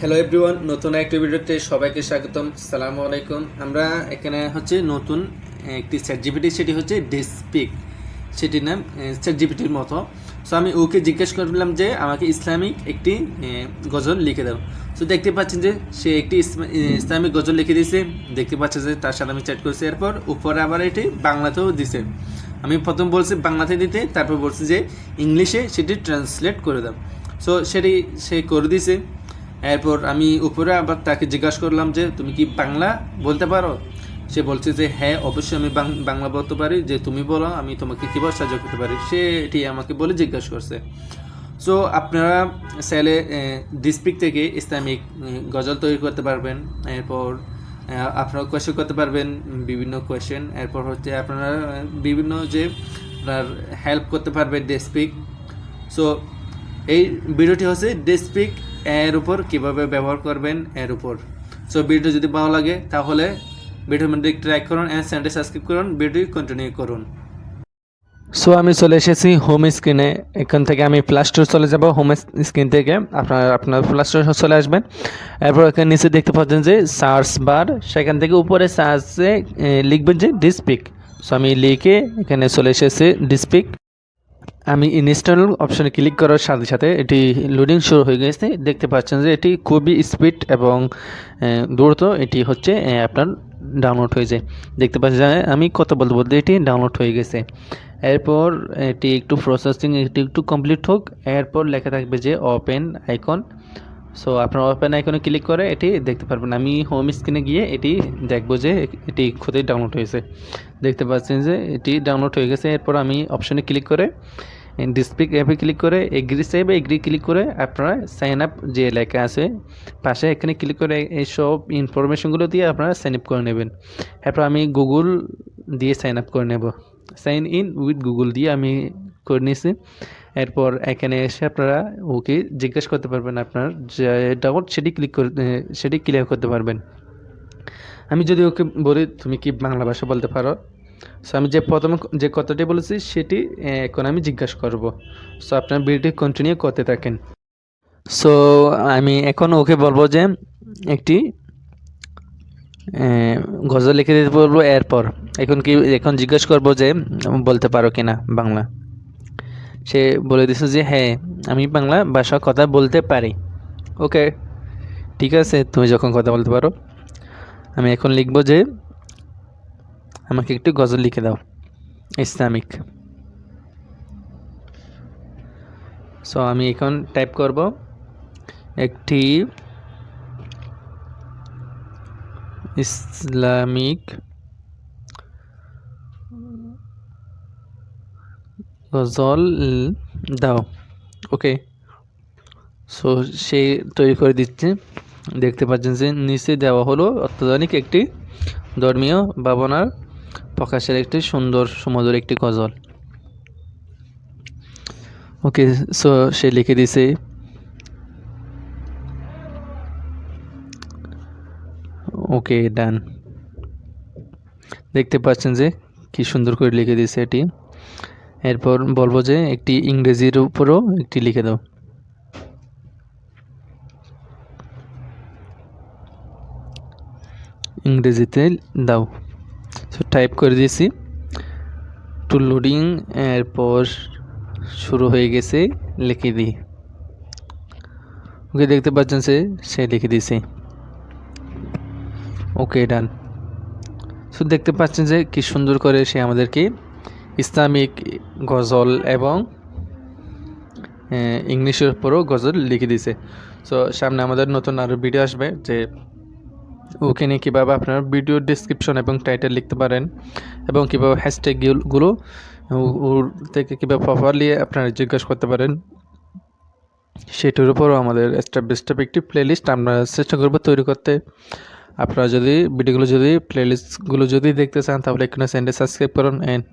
Hello everyone নতুন একটি ভিডিওতে সবাইকে স্বাগতম। সালামু আলাইকুম। আমরা এখানে হচ্ছে নতুন একটি চ্যাট জিপিটি সেটি হচ্ছে ডিসপিক সেটির নাম চ্যাট জিপিটির মতো। সো আমি ওকে জিজ্ঞেস করলাম যে, আমাকে ইসলামিক একটি গজল লিখে দাও। সো দেখতে পাচ্ছেন যে, সে একটি ইসলামিক গজল লিখে দিয়েছে। দেখতে পাচ্ছে যে, তার সাথে আমি চ্যাট করছি। এরপর উপরে আবার এটি বাংলাতেও দিছে। আমি প্রথম বলছি বাংলাতে দিতে, তারপর বলছি যে, ইংলিশে সেটি ট্রান্সলেট করে দাও। সো সেটি, সে করে দিছে এরপর আমি উপরে আবার তাকে জিজ্ঞাসা করলাম যে, তুমি কি বাংলা বলতে পারো? সে বলছে যে হ্যাঁ অবশ্যই আমি বাংলা বলতে পারি। যে তুমি বলো, আমি তোমাকে কীভাবে সাহায্য করতে পারি? সে এটি আমাকে বলে জিজ্ঞাসা করছে। সো আপনারা চাইলে ডিসপিক থেকে ইসলামিক গজল তৈরি করতে পারবেন। এরপর আপনারা কোয়েশ্চেন করতে পারবেন, বিভিন্ন কোয়েশ্চেন এরপর হচ্ছে আপনারা বিভিন্ন যে আপনার হেল্প করতে পারবেন ডিসপিক সো এই ভিডিওটি হচ্ছে ডিসপিক এর উপর কীভাবে ব্যবহার করবেন এর উপর। সো ভিডিও যদি ভালো লাগে, তাহলে ভিডিওর মধ্যে লাইক করুন অ্যান্ড চ্যানেলটি সাবস্ক্রাইব করুন ভিডিও কন্টিনিউ করুন। সো আমি চলে এসেছি হোম স্ক্রিনে এখান থেকে আমি প্লাস স্টোর চলে যাব হোম স্ক্রিন থেকে। আপনার আপনার প্লাস স্টোর চলে আসবেন। এরপর এখানে নিচে দেখতে পাচ্ছেন যে সার্চ বার সেখান থেকে উপরে সার্চে লিখবেন যে ডিসপিক সো আমি লিখে এখানে চলে এসেছি ডিসপিক আমি ইনস্টল অপশনে ক্লিক করার সাথে সাথে এটি লোডিং শুরু হয়ে গেছে। দেখতে পাচ্ছেন যে এটি খুবই স্পিড এবং দ্রুত এটি হচ্ছে আপনার ডাউনলোড হয়ে যায়। দেখতে পাচ্ছেন আমি কথা বলতে বলতে এটি ডাউনলোড হয়ে গেছে। এরপর এটি একটু প্রসেসিং এটি একটু কমপ্লিট হোক। এরপর লেখা থাকবে যে ওপেন আইকন সো আপনার ওপেন আইকনে ক্লিক করে এটি দেখতে পারবেন। আমি হোম স্ক্রিনে গিয়ে এটি দেখব যে এটি খুদে ডাউনলোড হয়েছে। দেখতে পাচ্ছেন যে এটি ডাউনলোড হয়ে গেছে। এরপর আমি অপশনে ক্লিক করে ডিসপ্লে অ্যাপে ক্লিক করে এগ্রি সেভ এগ্রি ক্লিক করে আপনারা সাইন আপ যে লেখা আছে, পাশে এখানে ক্লিক করে এই সব ইনফরমেশনগুলো দিয়ে আপনারা সাইন আপ করে নেবেন। এরপর আমি গুগল দিয়ে সাইন আপ করে নেব। সাইন ইন উইথ গুগল দিয়ে আমি করে নিয়েছি এরপর এখানে এসে আপনারা ওকে জিজ্ঞেস করতে পারবেন আপনার, যে ডাউট সেটি ক্লিক করে সেটি ক্লিয়ার করতে পারবেন। আমি যদি ওকে বলি, তুমি কি বাংলা ভাষা বলতে পারো? সো আমি যে প্রথমে যে কথাটি বলেছি, সেটি এখন আমি জিজ্ঞাসা করব। সো আপনার ভিডিওটি কন্টিনিউ করতে থাকেন। সো আমি এখন ওকে বলব যে, একটি গজল লিখে দিতে বলব এরপর। এখন কি, এখন জিজ্ঞেস করব যে বলতে পারো কিনা বাংলা। সে বলে দিছে যে হ্যাঁ আমি বাংলা ভাষা কথা বলতে পারি। ওকে ঠিক আছে, তুমি যখন কথা বলতে পারো। আমি এখন লিখব যে আমাকে একটু গজল লিখে দাও, ইসলামিক। সো আমি এখন টাইপ করব একটি ইসলামিক গজল দাও। ওকে সো সে তৈরি করে দিচ্ছে। দেখতে পাচ্ছেন যে নিচে দেওয়া হলো অত্যাধুনিক একটি ধর্মীয় ভাবনার প্রকাশের একটি সুন্দর সুমধুর একটি গজল। ওকে সো সে লিখে দিছে, ওকে, ডান। দেখতে পাচ্ছেন যে কি সুন্দর করে লিখে দিয়েছে এটি। এরপর বলব যে একটি ইংরেজির উপরও একটি লিখে দাও। ইংরেজিতে দাও। সো টাইপ করে দিয়েছি। টু লোডিং এরপর শুরু হয়ে গেছে, লিখে দিই। ওকে দেখতে পাচ্ছেন সে সে লিখে দিয়েছে। ওকে ডান সো দেখতে পাচ্ছেন যে, কি সুন্দর করে সে আমাদেরকে ইসলামিক গজল এবং ইংলিশের উপরও গজল লিখে দিয়েছে। সো সামনে আমাদের নতুন আরও ভিডিও আসবে যে ওখানে কীভাবে আপনার ভিডিও ডিসক্রিপশন এবং টাইটেল লিখতে পারেন এবং কীভাবে হ্যাশট্যাগুলো ওর থেকে কীভাবে প্রপারলি আপনারা জিজ্ঞাসা করতে পারেন। সেটার উপরও আমাদের স্টেপ বাই স্টেপ একটি প্লেলিস্ট আমরা চেষ্টা করব তৈরি করতে। আপনারা যদি ভিডিওগুলো যদি প্লেলিস্টগুলো যদি দেখতে চান তাহলে এখানে চ্যানেলটি সাবস্ক্রাইব করুন অ্যান্ড